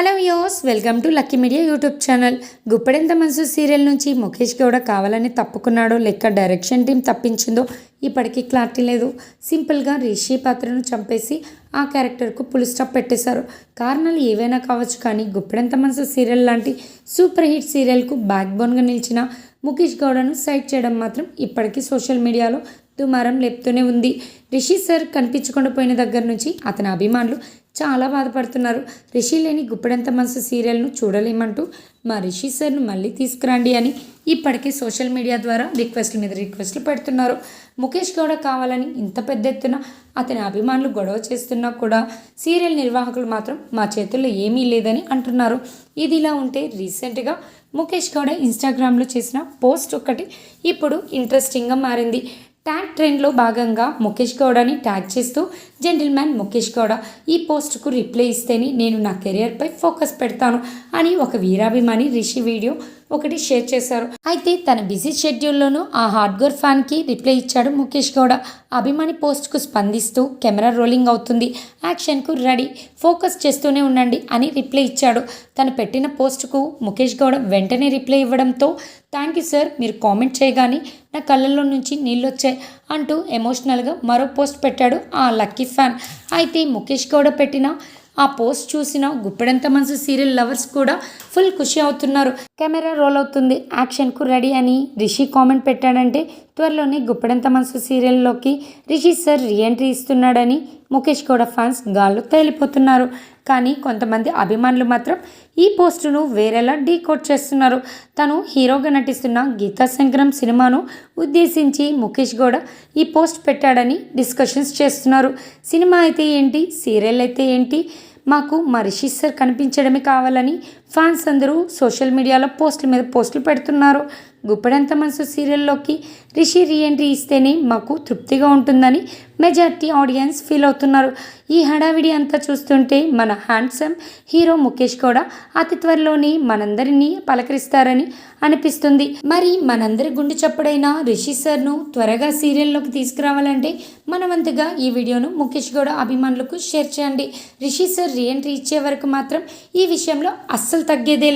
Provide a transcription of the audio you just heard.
Hello యోస్ welcome to lucky media YouTube channel. Guppedantha Manasu serial నుంచి ముఖేష్ గౌడ కావాలని తప్పుకున్నాడో లెక్క direction team తప్పించిందో ఇప్పటికీ క్లారిటీ లేదు. సింపుల్గా రిషి పాత్రను చంపేసి ఆ క్యారెక్టర్కు పులి స్టాప్ పెట్టేశారు. కారణాలు ఏవైనా కావచ్చు కానీ గుప్పడెంత మనసు సీరియల్ లాంటి సూపర్ హిట్ సీరియల్కు బ్యాక్ బోన్గా నిలిచిన ముఖేష్ గౌడను సైడ్ చేయడం మాత్రం ఇప్పటికీ సోషల్ మీడియాలో దుమారం లేపుతూనే ఉంది. రిషి సార్ కనిపించకుండా పోయిన దగ్గర నుంచి అతని అభిమానులు చాలా బాధపడుతున్నారు. రిషి లేని గుప్పెడంత మనసు సీరియల్ను చూడలేమంటూ మా రిషి సార్ను మళ్ళీ తీసుకురండి అని ఇప్పటికే సోషల్ మీడియా ద్వారా రిక్వెస్ట్ల మీద రిక్వెస్ట్లు పెడుతున్నారు. ముఖేష్ గౌడ కావాలని ఇంత పెద్ద ఎత్తున అతని అభిమానులు గొడవ చేస్తున్నా కూడా సీరియల్ నిర్వాహకులు మాత్రం మా చేతుల్లో ఏమీ లేదని అంటున్నారు. ఇది ఇలా ఉంటే రీసెంట్గా ముఖేష్ గౌడ ఇన్స్టాగ్రామ్లో చేసిన పోస్ట్ ఒకటి ఇప్పుడు ఇంట్రెస్టింగ్గా మారింది. ట్యాగ్ ట్రెండ్లో భాగంగా ముఖేష్ గౌడని ట్యాగ్ చేస్తూ జెంటిల్మ్యాన్ ముఖేష్ గౌడ ఈ పోస్ట్కు రిప్లై ఇస్తేనే నేను నా కెరియర్పై ఫోకస్ పెడతాను అని ఒక వీరాభిమాని రిషి వీడియో ఒకటి షేర్ చేశారు. అయితే తన బిజీ షెడ్యూల్లోనూ ఆ హార్డ్కోర్ ఫ్యాన్కి రిప్లై ఇచ్చాడు ముఖేష్ గౌడ. అభిమాని పోస్ట్కు స్పందిస్తూ కెమెరా రోలింగ్ అవుతుంది. యాక్షన్కు రెడీ. ఫోకస్ చేస్తూనే ఉండండి అని రిప్లై ఇచ్చాడు. తను పెట్టిన పోస్ట్కు ముఖేష్ గౌడ వెంటనే రిప్లై ఇవ్వడంతో థ్యాంక్ యూ సార్ మీరు కామెంట్ చేయగానే నా కళ్ళల్లో నుంచి నీళ్ళు వచ్చాయి అంటూ ఎమోషనల్గా మరో పోస్ట్ పెట్టాడు ఆ లక్కీ ఫ్యాన్. అయితే ముఖేష్ గౌడ పెట్టిన ఆ పోస్ట్ చూసిన గుప్పెడంత మనసు సీరియల్ లవర్స్ కూడా ఫుల్ ఖుషి అవుతున్నారు. కెమెరా రోల్ అవుతుంది. యాక్షన్కు రెడీ అని రిషి కామెంట్ పెట్టాడంటే త్వరలోనే గుప్పెడంత మనసు సీరియల్లోకి రిషి సార్ రీఎంట్రీ ఇస్తున్నాడని ముఖేష్ కూడా ఫ్యాన్స్ గాల్లో తేలిపోతున్నారు. కానీ కొంతమంది అభిమానులు మాత్రం ఈ పోస్టును వేరేలా డీకోడ్ చేస్తున్నారు. తను హీరోగా నటిస్తున్న గీతా శంకరం సినిమాను ఉద్దేశించి ముఖేష్ గౌడ ఈ పోస్ట్ పెట్టాడని డిస్కషన్స్ చేస్తున్నారు. సినిమా అయితే ఏంటి? సీరియల్ అయితే ఏంటి? మాకు మా రిషి సార్ కనిపించడమే కావాలని ఫ్యాన్స్ అందరూ సోషల్ మీడియాలో పోస్టుల మీద పోస్టులు పెడుతున్నారు. గుప్పడంత మనసు సీరియల్లోకి రిషి రీఎంట్రీ ఇస్తేనే మాకు తృప్తిగా ఉంటుందని మెజార్టీ ఆడియన్స్ ఫీల్ అవుతున్నారు. ఈ హడావిడి అంతా చూస్తుంటే మన హ్యాండ్సమ్ హీరో ముఖేష్ కూడా అతి త్వరలోనే మనందరినీ పలకరిస్తారని అనిపిస్తుంది. మరి మనందరి గుండె చప్పుడైన రిషి సార్ను త్వరగా సీరియల్లోకి తీసుకురావాలంటే మనవంతుగా ఈ వీడియోను ముఖేష్ గౌడ అభిమానులకు షేర్ చేయండి. రిషి సార్ రీఎంట్రీ ఇచ్చే వరకు మాత్రం ఈ విషయంలో అస్సలు తగ్గేదే